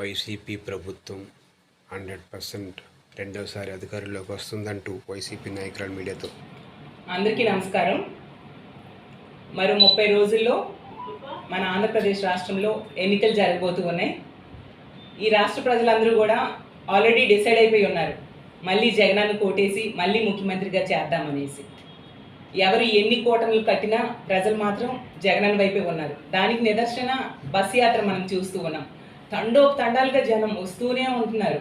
YCP ప్రభుత్వం hundred percent రెండోసారి అధికారంలోకి వస్తుందంటూ వైసీపీ నాయకురాలు మీడియాతో. అందరికీ నమస్కారం. మరో ముప్పై రోజుల్లో మన ఆంధ్రప్రదేశ్ రాష్ట్రంలో ఎన్నికలు జరగబోతూ ఉన్నాయి ఈ రాష్ట్ర ప్రజలందరూ కూడా ఆల్రెడీ డిసైడ్ అయిపోయి ఉన్నారు. మళ్ళీ జగనాన్ని కోటేసి మళ్ళీ ముఖ్యమంత్రిగా చేద్దామనేసి. ఎవరు ఎన్ని కూటములు కట్టినా ప్రజలు మాత్రం జగనన్న వైపే ఉన్నారు. దానికి నిదర్శన బస్ యాత్ర మనం చూస్తూ ఉన్నాం. తండోపు తండాలుగా జనం వస్తూనే ఉంటున్నారు.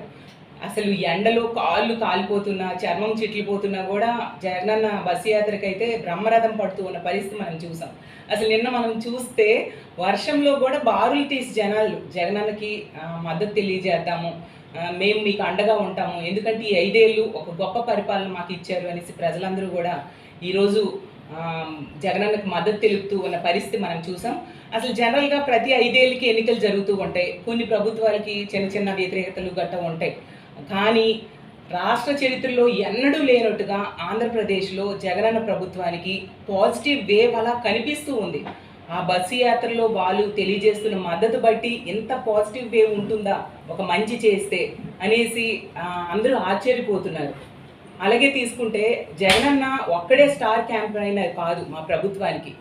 అసలు ఎండలో కాళ్ళు కాలిపోతున్నా చర్మం చిట్లిపోతున్నా కూడా జగనన్న బస్సు యాత్రకైతే బ్రహ్మరథం పడుతూ ఉన్న పరిస్థితి మనం చూసాం. అసలు నిన్న మనం చూస్తే వర్షంలో కూడా బారులు తీసి జనాలు జగనన్నకి మద్దతు తెలియజేద్దాము మేము మీకు అండగా ఉంటాము ఎందుకంటే ఈ ఐదేళ్ళు ఒక గొప్ప పరిపాలన మాకు ఇచ్చారు అనేసి ప్రజలందరూ కూడా ఈరోజు జగనన్నకు మద్దతు తెలుపుతూ ఉన్న పరిస్థితి మనం చూసాం. అసలు జనరల్గా ప్రతి ఐదేళ్ళకి ఎన్నికలు జరుగుతూ ఉంటాయి. కొన్ని ప్రభుత్వాలకి చిన్న చిన్న వ్యతిరేకతలు గట్ట ఉంటాయి. కానీ రాష్ట్ర చరిత్రలో ఎన్నడూ లేనట్టుగా ఆంధ్రప్రదేశ్లో జగనన్న ప్రభుత్వానికి పాజిటివ్ వేవ్ అలా కనిపిస్తూ ఉంది. ఆ బస్సు యాత్రలో వాళ్ళు తెలియజేస్తున్న మద్దతు బట్టి ఎంత పాజిటివ్ వేవ్ ఉంటుందా? ఒక మంచి చేస్తే అనేసి అందరూ ఆశ్చర్యపోతున్నారు. అలాగే తీసుకుంటే జగనన్న ఒక్కడే స్టార్ క్యాంపెయినర్ కాదు మా ప్రభుత్వానికి.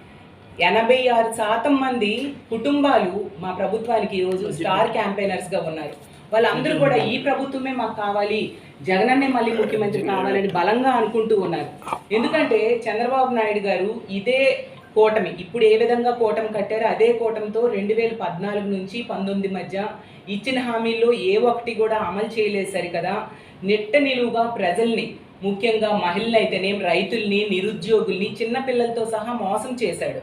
ఎనభై ఆరు శాతం మంది కుటుంబాలు మా ప్రభుత్వానికి ఈరోజు స్టార్ క్యాంపెయినర్స్గా ఉన్నారు. వాళ్ళందరూ కూడా ఈ ప్రభుత్వమే మాకు కావాలి జగనన్నే మళ్ళీ ముఖ్యమంత్రి కావాలని బలంగా అనుకుంటూ ఉన్నారు. ఎందుకంటే చంద్రబాబు నాయుడు గారు ఇదే కూటమి ఇప్పుడు ఏ విధంగా కూటమి కట్టారో అదే కూటమితో రెండు వేల పద్నాలుగు నుంచి పంతొమ్మిది మధ్య ఇచ్చిన హామీల్లో ఏ ఒక్కటి కూడా అమలు చేయలేదు సరికదా. నిట్ట నిలువుగా ప్రజల్ని ముఖ్యంగా మహిళలు అయితేనే రైతుల్ని నిరుద్యోగుల్ని చిన్నపిల్లలతో సహా మోసం చేశాడు.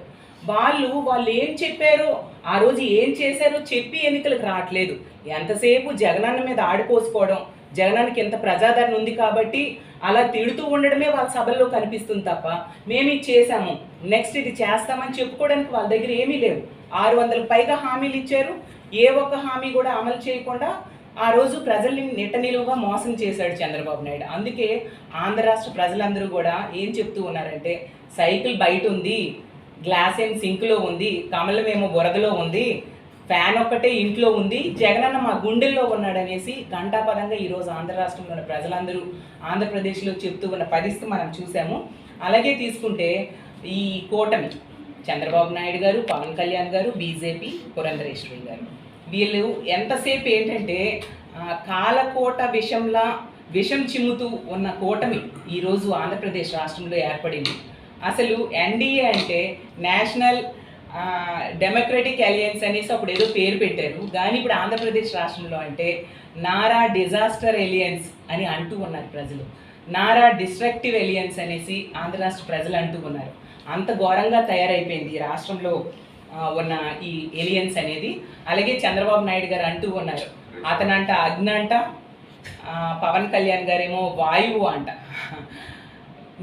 వాళ్ళు వాళ్ళు ఏం చెప్పారో ఆ రోజు ఏం చేశారో చెప్పి ఎన్నికలకు రావట్లేదు. ఎంతసేపు జగనన్న మీద ఆడిపోసుకోవడం జగనానికి ఎంత ప్రజాదరణ ఉంది కాబట్టి అలా తిడుతూ ఉండడమే వాళ్ళ సభల్లో కనిపిస్తుంది తప్ప మేము ఇది చేశాము. నెక్స్ట్ ఇది చేస్తామని చెప్పుకోవడానికి వాళ్ళ దగ్గర ఏమీ లేవు. ఆరు వందల పైగా హామీలు ఇచ్చారు. ఏ ఒక్క హామీ కూడా అమలు చేయకుండా ఆ రోజు ప్రజల్ని నిట్ట నిలువుగా మోసం చేశాడు చంద్రబాబు నాయుడు. అందుకే ఆంధ్ర రాష్ట్ర ప్రజలందరూ కూడా ఏం చెప్తూ ఉన్నారంటే సైకిల్ బయట ఉంది గ్లాస్ ఏం సింక్లో ఉంది కమలం ఏమో బురదలో ఉంది ఫ్యాన్ ఒక్కటే ఇంట్లో ఉంది జగనన్న మా గుండెల్లో ఉన్నాడనేసి ఘంటాపదంగా ఈరోజు ఆంధ్ర రాష్ట్రంలో ఉన్న ప్రజలందరూ ఆంధ్రప్రదేశ్లో చెప్తూ ఉన్న పరిస్థితి మనం చూసాము. అలాగే తీసుకుంటే ఈ కూటమి చంద్రబాబు నాయుడు గారు పవన్ కళ్యాణ్ గారు బీజేపీ పురంధరేశ్వరి గారు. వీళ్ళు ఎంతసేపు ఏంటంటే కాలకోట విషంలా విషం చిమ్ముతూ ఉన్న కూటమి ఈరోజు ఆంధ్రప్రదేశ్ రాష్ట్రంలో ఏర్పడింది. అసలు ఎన్డీఏ అంటే నేషనల్ డెమోక్రటిక్ అలయన్స్ అనేసి అప్పుడు ఏదో పేరు పెట్టారు. కానీ ఇప్పుడు ఆంధ్రప్రదేశ్ రాష్ట్రంలో అంటే నారా డిజాస్టర్ ఎలియన్స్ అని అంటూ ఉన్నారు ప్రజలు. నారా డిస్ట్రక్టివ్ ఎలియన్స్ అనేసి ఆంధ్ర రాష్ట్ర ప్రజలు అంటూ ఉన్నారు. అంత ఘోరంగా తయారైపోయింది ఈ రాష్ట్రంలో ఉన్న ఈ ఏలియన్స్ అనేది. అలాగే చంద్రబాబు నాయుడు గారు అంటూ ఉన్నారు. అతనంట అగ్ని అంట పవన్ కళ్యాణ్ గారేమో వాయువు అంట.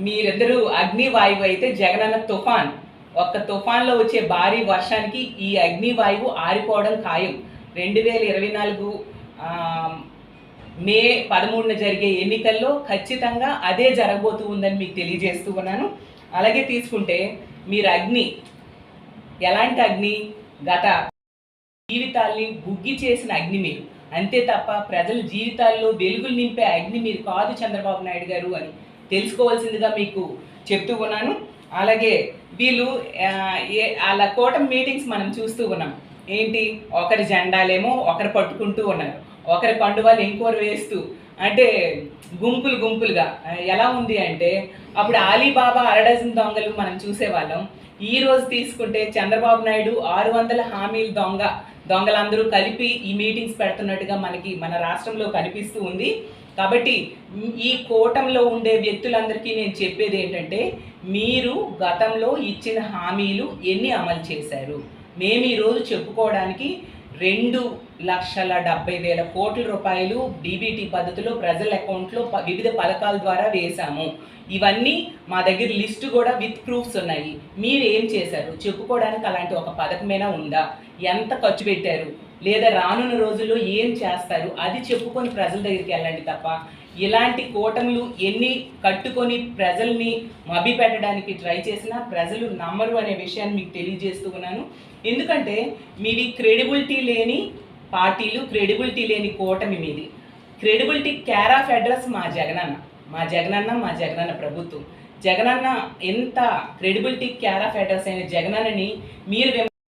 మీరిద్దరూ అగ్ని వాయువు అయితే జగనన్న తుఫాన్. ఒక్క తుఫాన్లో వచ్చే భారీ వర్షానికి ఈ అగ్ని వాయువు ఆరిపోవడం ఖాయం. రెండు వేల ఇరవై నాలుగు మే పదమూడున జరిగే ఎన్నికల్లో ఖచ్చితంగా అదే జరగబోతూ ఉందని మీకు తెలియజేస్తూ ఉన్నాను. అలాగే తీసుకుంటే మీరు అగ్ని ఎలాంటి అగ్ని? గత జీవితాల్ని బుగ్గి చేసిన అగ్ని మీరు. అంతే తప్ప ప్రజల జీవితాల్లో వెలుగులు నింపే అగ్ని మీరు కాదు చంద్రబాబు నాయుడు గారు అని తెలుసుకోవాల్సిందిగా మీకు చెప్తూ ఉన్నాను. అలాగే వీళ్ళు ఏ వాళ్ళ కూటమి మీటింగ్స్ మనం చూస్తూ ఉన్నాం. ఏంటి? ఒకరి జెండాలేమో ఒకరు పట్టుకుంటూ ఉన్నారు. ఒకరి పండుగలు ఇంకోరు వేస్తూ అంటే గుంపులు గుంపులుగా. ఎలా ఉంది అంటే అప్పుడు ఆలీబాబా అరడజన్ దొంగలు మనం చూసేవాళ్ళం. ఈ రోజు తీసుకుంటే చంద్రబాబు నాయుడు ఆరు వందల హామీలు దొంగ. దొంగలందరూ కలిపి ఈ మీటింగ్స్ పెడుతున్నట్టుగా మనకి మన రాష్ట్రంలో కనిపిస్తూ ఉంది. కాబట్టి ఈ కూటంలో ఉండే వ్యక్తులందరికీ నేను చెప్పేది ఏంటంటే మీరు గతంలో ఇచ్చిన హామీలు ఎన్ని అమలు చేశారు? మేము ఈరోజు చెప్పుకోవడానికి రెండు లక్షల డెబ్బై వేల కోట్ల రూపాయలు డీబీటీ పద్ధతిలో ప్రజల అకౌంట్లో ప- వివిధ పథకాల ద్వారా వేశాము. ఇవన్నీ మా దగ్గర లిస్ట్ కూడా విత్ ప్రూఫ్స్ ఉన్నాయి. మీరు ఏం చేశారు? చెప్పుకోవడానికి అలాంటి ఒక పథకమైనా ఉందా? ఎంత ఖర్చు పెట్టారు? లేదా రానున్న రోజుల్లో ఏం చేస్తారు? అది చెప్పుకొని ప్రజల దగ్గరికి వెళ్ళండి తప్ప. ఇలాంటి కూటములు ఎన్ని కట్టుకొని ప్రజల్ని మభ్యపెట్టడానికి ట్రై చేసినా ప్రజలు నమ్మరు అనే విషయాన్ని మీకు తెలియజేస్తూ ఉన్నాను. ఎందుకంటే మీది క్రెడిబిలిటీ లేని పార్టీలు క్రెడిబిలిటీ లేని కూటమి మీది. క్రెడిబిలిటీ కేర్ ఆఫ్ అడ్రస్ మా జగనన్న. మా జగనన్న మా జగనన్న ప్రభుత్వం. జగనన్న ఎంత క్రెడిబిలిటీ కేర్ ఆఫ్ అడ్రస్ అయిన జగనన్నని మీరు